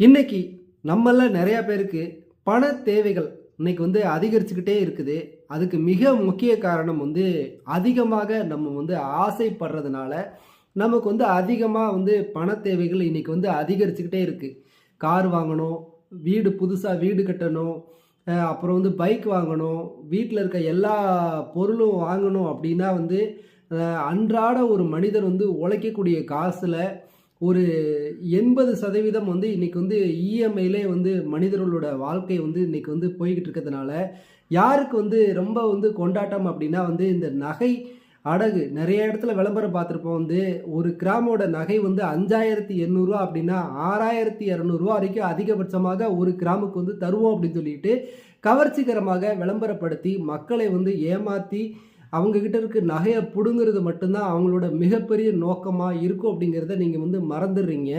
இன்னைக்கு நம்மள நிறைய பேருக்கு பண தேவைகள் இன்னைக்கு வந்து அதிகரிச்சுக்கிட்டே இருக்குது. அதுக்கு மிக முக்கிய காரணம் வந்து அதிகமாக நம்ம வந்து ஆசைப்படுறதுனால நமக்கு வந்து அதிகமாக வந்து பண தேவைகள் இன்னைக்கு வந்து அதிகரிச்சுக்கிட்டே இருக்குது கார் வாங்கணும் வீடு புதுசாக வீடு கட்டணும் அப்புறம் வந்து பைக் வாங்கணும் வீட்டில் இருக்க எல்லா பொருளும் வாங்கணும் அப்படின்னா வந்து அன்றாட ஒரு மனிதர் வந்து உழைக்கக்கூடிய காசில் ஒரு எண்பது சதவீதம் வந்து இன்னைக்கு வந்து இஎம்ஐலே வந்து மனிதர்களோட வாழ்க்கை வந்து இன்னைக்கு வந்து போய்கிட்டு இருக்கிறதுனால யாருக்கு வந்து ரொம்ப வந்து கொண்டாட்டம் அப்படின்னா வந்து இந்த நகை அடகு. நிறைய இடத்துல விளம்பரம் பார்த்துருப்போம் வந்து ஒரு கிராமோட நகை வந்து அஞ்சாயிரத்தி எண்ணூறுரூவா அப்படின்னா ஆறாயிரத்தி இரநூறுவா வரைக்கும் அதிகபட்சமாக ஒரு கிராமுக்கு வந்து தருவோம் அப்படின்னு சொல்லிட்டு கவர்ச்சிகரமாக விளம்பரப்படுத்தி மக்களை வந்து ஏமாற்றி அவங்கக்கிட்ட இருக்க நகையை பிடுங்கிறது மட்டும்தான் அவங்களோட மிகப்பெரிய நோக்கமாக இருக்கும் அப்படிங்கிறத நீங்கள் வந்து மறந்துடுறீங்க.